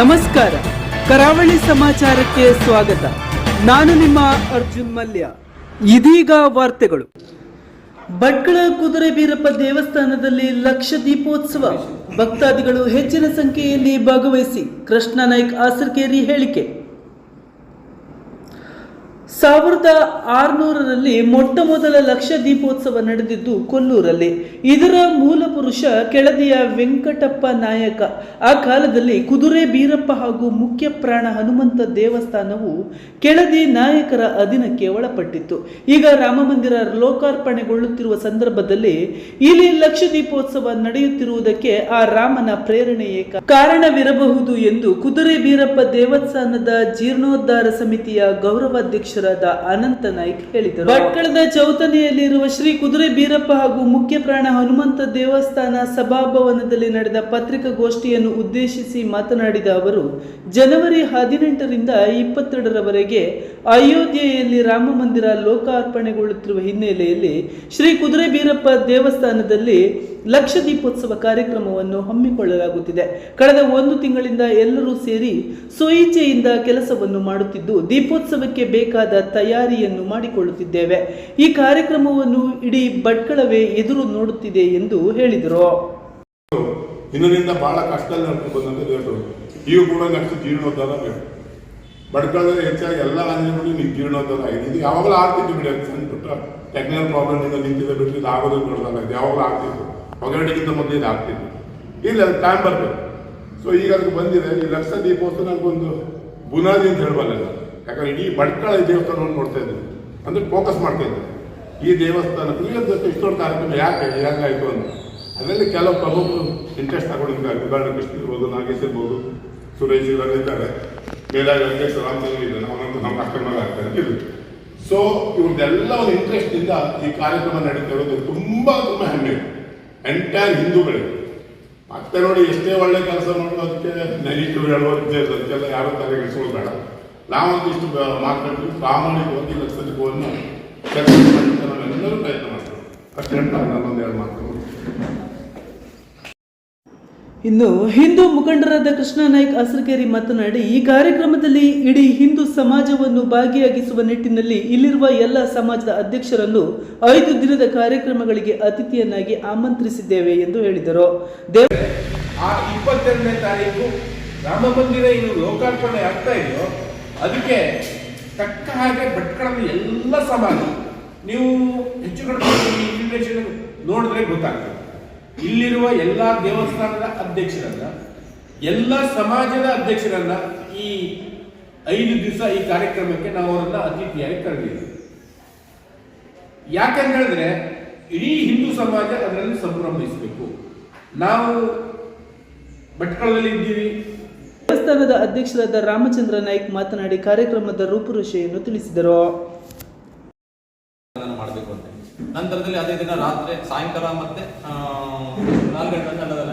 ನಮಸ್ಕಾರ. ಕರಾವಳಿ ಸಮಾಚಾರಕ್ಕೆ ಸ್ವಾಗತ. ನಾನು ನಿಮ್ಮ ಅರ್ಜುನ್ ಮಲ್ಯ. ಇದೀಗ ವಾರ್ತೆಗಳು. ಭಟ್ಕಳ ಕುದುರೆ ಬೀರಪ್ಪ ದೇವಸ್ಥಾನದಲ್ಲಿ ಲಕ್ಷ ದೀಪೋತ್ಸವ. ಭಕ್ತಾದಿಗಳು ಹೆಚ್ಚಿನ ಸಂಖ್ಯೆಯಲ್ಲಿ ಭಾಗವಹಿಸಿ ಕೃಷ್ಣ ನಾಯ್ಕ್ ಆಸರ್ಕೇರಿ ಹೇಳಿಕೆ. ಸಾವಿರದ ಆರುನೂರರಲ್ಲಿ ಮೊಟ್ಟ ಮೊದಲ ಲಕ್ಷ ದೀಪೋತ್ಸವ ನಡೆದಿದ್ದು ಕೊಲ್ಲೂರಲ್ಲಿ. ಇದರ ಮೂಲ ಪುರುಷ ಕೆಳದಿಯ ವೆಂಕಟಪ್ಪ ನಾಯಕ. ಆ ಕಾಲದಲ್ಲಿ ಕುದುರೆ ಬೀರಪ್ಪ ಹಾಗೂ ಮುಖ್ಯ ಪ್ರಾಣ ಹನುಮಂತ ದೇವಸ್ಥಾನವು ಕೆಳದಿ ನಾಯಕರ ಅಧೀನಕ್ಕೆ ಒಳಪಟ್ಟಿತ್ತು. ಈಗ ರಾಮಮಂದಿರ ಲೋಕಾರ್ಪಣೆಗೊಳ್ಳುತ್ತಿರುವ ಸಂದರ್ಭದಲ್ಲಿ ಇಲ್ಲಿ ಲಕ್ಷ ದೀಪೋತ್ಸವ ನಡೆಯುತ್ತಿರುವುದಕ್ಕೆ ಆ ರಾಮನ ಪ್ರೇರಣೆಯೇ ಕಾರಣವಿರಬಹುದು ಎಂದು ಕುದುರೆ ಬೀರಪ್ಪ ದೇವಸ್ಥಾನದ ಜೀರ್ಣೋದ್ಧಾರ ಸಮಿತಿಯ ಗೌರವಾಧ್ಯಕ್ಷರಾದ ಅನಂತ ನಾಯ್ಕ್ ಹೇಳಿದರು. ಭಟ್ಕಳದ ಚೌತನೆಯಲ್ಲಿರುವ ಶ್ರೀ ಕುದುರೆ ಬೀರಪ್ಪ ಹಾಗೂ ಮುಖ್ಯ ಪ್ರಾಣ ಹನುಮಂತ ದೇವಸ್ಥಾನ ಸಭಾಭವನದಲ್ಲಿ ನಡೆದ ಪತ್ರಿಕಾಗೋಷ್ಠಿಯನ್ನು ಉದ್ದೇಶಿಸಿ ಮಾತನಾಡಿದ ಅವರು, ಜನವರಿ ಹದಿನೆಂಟರಿಂದ ಇಪ್ಪತ್ತೆರಡರವರೆಗೆ ಅಯೋಧ್ಯೆಯಲ್ಲಿ ರಾಮ ಮಂದಿರ ಲೋಕಾರ್ಪಣೆಗೊಳ್ಳುತ್ತಿರುವ ಹಿನ್ನೆಲೆಯಲ್ಲಿ ಶ್ರೀ ಕುದುರೆ ಬೀರಪ್ಪ ದೇವಸ್ಥಾನದಲ್ಲಿ ಲಕ್ಷ ದೀಪೋತ್ಸವ ಕಾರ್ಯಕ್ರಮವನ್ನು ಹಮ್ಮಿಕೊಳ್ಳಲಾಗುತ್ತಿದೆ. ಕಳೆದ ಒಂದು ತಿಂಗಳಿಂದ ಎಲ್ಲರೂ ಸೇರಿ ಸ್ವಇಚ್ಛೆಯಿಂದ ಕೆಲಸವನ್ನು ಮಾಡುತ್ತಿದ್ದು, ದೀಪೋತ್ಸವಕ್ಕೆ ಬೇಕಾದ ತಯಾರಿಯನ್ನು ಮಾಡಿಕೊಳ್ಳುತ್ತಿದ್ದೇವೆ. ಈ ಕಾರ್ಯಕ್ರಮವನ್ನು ಇಡೀ ಭಟ್ಕಳವೇ ಎದುರು ನೋಡುತ್ತಿದೆ ಎಂದು ಹೇಳಿದರು. ಇದರಿಂದ ಬಹಳ ಕಷ್ಟದಲ್ಲಿ ನಡ್ಕೊಂಡು ದೇವರು. ಈಗ ಕೂಡ ನೆಕ್ಸ್ಟ್ ಜೀರ್ಣೋದ್ಧಾರ ಬೇಕು ಬಡ್ಕಳದಲ್ಲಿ ಹೆಚ್ಚಾಗಿ ಎಲ್ಲ ಆಂಜನೇಯಗಳು ನಿಮ್ಗೆ ಜೀರ್ಣೋದ್ಧಾರ ಆಗಿದೆ. ಇದು ಯಾವಾಗಲೂ ಆಗ್ತಿತ್ತು ಬಿಡಿ ಸಣ್ಣ ಪುಟ್ಟ ಟೆಕ್ನಿಕಲ್ ಪ್ರಾಬ್ಲಮ್ ಇಂದ ನಿಂತಿದೆ ಬಿಟ್ಟು ಇದು ಆಗೋದು ನೋಡಿದಾಗ ಯಾವಾಗಲೂ ಆಗ್ತಿತ್ತು ಹೊಗರಡಿಗಿಂತ ಮೊದಲು ಇದು ಆಗ್ತಿತ್ತು. ಇಲ್ಲ, ಅದು ಟೈಮ್ ಬರಬೇಕು. ಸೊ ಈಗ ಅದಕ್ಕೆ ಬಂದಿದೆ, ಈ ಲಕ್ಷ ದೀಪೋತ್ಸವ ನನಗೊಂದು ಬುನಾದಿ ಅಂತ ಹೇಳಬಲ್ಲ. ಯಾಕಂದ್ರೆ ಇಡೀ ಬಡ್ಕಳ ದೇವಸ್ಥಾನವನ್ನು ನೋಡ್ತಾ ಇದ್ದೀನಿ. ಅಂದ್ರೆ ಫೋಕಸ್ ಮಾಡ್ತಾ ಇದ್ದೀನಿ. ಈ ದೇವಸ್ಥಾನ ಇಲ್ಲದಷ್ಟು ಇಷ್ಟೊಂದು ಕಾರ್ಯಕ್ರಮ ಯಾಕೆ, ಹೇಗಾಯಿತು ಅಂತ. ಅದರಲ್ಲಿ ಕೆಲವು ಪ್ರಮುಖರು ಇಂಟ್ರೆಸ್ಟ್ ತಗೊಂಡಿದ್ದಾರೆ. ಉದಾಹರಣೆ ಕೃಷ್ಣ ಇರ್ಬೋದು ನಾಗೇಶ್ ಇರ್ಬೋದು ಸುರೇಶ್ ಇವರೆಲ್ಲ ಇದ್ದಾರೆ. ಮೇಲಾಗಿ ವೆಂಕಟೇಶ್ ರಾಮಚಂದ್ರ ಇದ್ದಾನೆ ಅವನಂತೂ ನಮ್ಮ ಕಸ್ಟಮರ್ ಆಗ್ತಾರೆ ಸೊ ಇವ್ರದ್ದೆಲ್ಲ ಒಂದು ಇಂಟ್ರೆಸ್ಟ್ ಇಂದ ಈ ಕಾರ್ಯಕ್ರಮ ನಡೀತಾ ಇರೋದು ತುಂಬಾ ತುಂಬಾ ಹೆಮ್ಮೆ. ಎಂಟೈರ್ ಹಿಂದೂಗಳಿವೆ ಮತ್ತೆ ನೋಡಿ ಎಷ್ಟೇ ಒಳ್ಳೆ ಕೆಲಸ ಮಾಡೋದು ಅದಕ್ಕೆ ನೆಗೆಟಿವ್ ಹೇಳುವಂತೆ ಅದಕ್ಕೆಲ್ಲ ಯಾರು ತಲೆ ಕೆಡಿಸ್ಕೊಳ್ಳೋದು ಬೇಡ. ನಾವೊಂದಿಷ್ಟು ಇಷ್ಟು ಪ್ರಾಮಾಣಿಕ ಮಾತಾಡ್ತೀವಿ ಪ್ರಾಮಾಣಿಕವಾಗಿ ಲಕ್ಷ ದೀಪವನ್ನು ಕೆಲಸ ಮಾಡಲಿಕ್ಕೆ ನಾವೆಲ್ಲರೂ ಪ್ರಯತ್ನ ಮಾಡ್ತೀವಿ. ಅಷ್ಟು ನಾನು ಎರಡು ಮಾತು ಇನ್ನು ಹಿಂದೂ ಮುಖಂಡರಾದ ಕೃಷ್ಣ ನಾಯ್ಕ್ ಅಸರಗೇರಿ ಮಾತನಾಡಿ, ಈ ಕಾರ್ಯಕ್ರಮದಲ್ಲಿ ಇಡೀ ಹಿಂದೂ ಸಮಾಜವನ್ನು ಭಾಗಿಯಾಗಿಸುವ ನಿಟ್ಟಿನಲ್ಲಿ ಇಲ್ಲಿರುವ ಎಲ್ಲ ಸಮಾಜದ ಅಧ್ಯಕ್ಷರನ್ನು ಐದು ದಿನದ ಕಾರ್ಯಕ್ರಮಗಳಿಗೆ ಅತಿಥಿಯನ್ನಾಗಿ ಆಮಂತ್ರಿಸಿದ್ದೇವೆ ಎಂದು ಹೇಳಿದರು. ಆ ಇಪ್ಪತ್ತೆರಡನೇ ತಾರೀಕು ರಾಮ ಮಂದಿರ ಇನ್ನು ಲೋಕಾರ್ಪಣೆ ಆಗ್ತಾ ಇದೆಯೋ, ಅದಕ್ಕೆ ತಕ್ಕ ಹಾಗೆ ಭಟ್ಕಳದ ಎಲ್ಲ ಸಮಾಜ, ನೀವು ಹೆಚ್ಚು ಕಡಿಮೆ ನೋಡಿದ್ರೆ ಗೊತ್ತಾಗ್ತದೆ. ಇಲ್ಲಿರುವ ಎಲ್ಲ ದೇವಸ್ಥಾನದ ಅಧ್ಯಕ್ಷರನ್ನ, ಎಲ್ಲ ಸಮಾಜದ ಅಧ್ಯಕ್ಷರನ್ನ ಈ ಐದು ದಿವಸ ಈ ಕಾರ್ಯಕ್ರಮಕ್ಕೆ ನಾವು ಅವರನ್ನ ಅತಿಥಿಯಾಗಿ ಕರೆದಿದ್ದೀವಿ. ಯಾಕಂತ ಹೇಳಿದ್ರೆ, ಇಡೀ ಹಿಂದೂ ಸಮಾಜ ಅದರಲ್ಲಿ ಸಂಭ್ರಮಿಸಬೇಕು. ನಾವು ಭಟ್ಕಳದಲ್ಲಿ ಇದ್ದೀವಿ. ದೇವಸ್ಥಾನದ ಅಧ್ಯಕ್ಷರಾದ ರಾಮಚಂದ್ರ ನಾಯ್ಕ್ ಮಾತನಾಡಿ ಕಾರ್ಯಕ್ರಮದ ರೂಪುರೇಷೆಯನ್ನು ತಿಳಿಸಿದರು. ನಂತರದಲ್ಲಿ ಅದೇ ದಿನ ರಾತ್ರಿ ಸಾಯಂಕಾಲ ಮತ್ತೆ ನಾಲ್ಕು ಗಂಟೆ ಅನ್ನದಾನ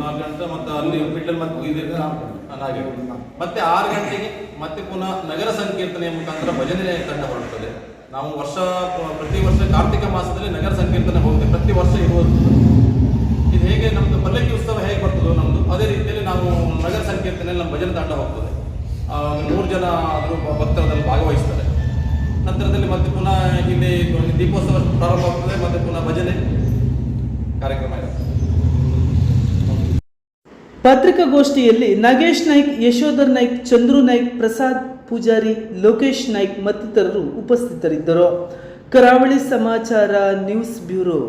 ನಾಲ್ಕು ಗಂಟೆ ಮತ್ತೆ ಅಲ್ಲಿ ಮಿಡ್ಲ್ ಮತ್ತೆ ಇದೆ ಹಾಗೆ. ಮತ್ತೆ ಆರು ಗಂಟೆಗೆ ಮತ್ತೆ ಪುನಃ ನಗರ ಸಂಕೀರ್ತನೆಯ ಮುಖಾಂತರ ಭಜನೆ ತಂಡ ಹೊರಡುತ್ತದೆ ನಾವು ವರ್ಷ ಪ್ರತಿ ವರ್ಷ ಕಾರ್ತಿಕ ಮಾಸದಲ್ಲಿ ನಗರ ಸಂಕೀರ್ತನೆ ಹೋಗುತ್ತೆ. ಪ್ರತಿ ವರ್ಷ ಇರುವುದು ಇದು ಹೇಗೆ ನಮ್ದು ಪಲ್ಲಕ್ಕಿ ಉತ್ಸವ ಹೇಗೆ ಬರ್ತದೋ ನಮ್ದು ಅದೇ ರೀತಿಯಲ್ಲಿ ನಾವು ನಗರ ಸಂಕೀರ್ತನೆಯಲ್ಲಿ ನಮ್ಮ ಭಜನೆ ತಂಡ ಹೋಗ್ತದೆ. ಮೂರು ನೂರು ಜನ ಅದ್ರ ಭಕ್ತರದಲ್ಲಿ ಭಾಗವಹಿಸ್ತಾರೆ. ನಂತರದಲ್ಲಿ ಮತ್ತೆ ಪುನಃ ಇಲ್ಲಿ ದೀಪೋತ್ಸವ ಪ್ರಾರಂಭ ಆಗ್ತದೆ, ಮತ್ತೆ ಪುನಃ ಭಜನೆ ಕಾರ್ಯಕ್ರಮ ಪತ್ರಿಕಾಗೋಷ್ಠಿಯಲ್ಲಿ ನಾಗೇಶ್ ನಾಯ್ಕ್, ಯಶೋಧರ್ ನಾಯ್ಕ್, ಚಂದ್ರು ನಾಯ್ಕ್, ಪ್ರಸಾದ್ ಪೂಜಾರಿ, ಲೋಕೇಶ್ ನಾಯ್ಕ್ ಮತ್ತಿತರರು ಉಪಸ್ಥಿತರಿದ್ದರು. ಕರಾವಳಿ ಸಮಾಚಾರ ನ್ಯೂಸ್ ಬ್ಯೂರೋ.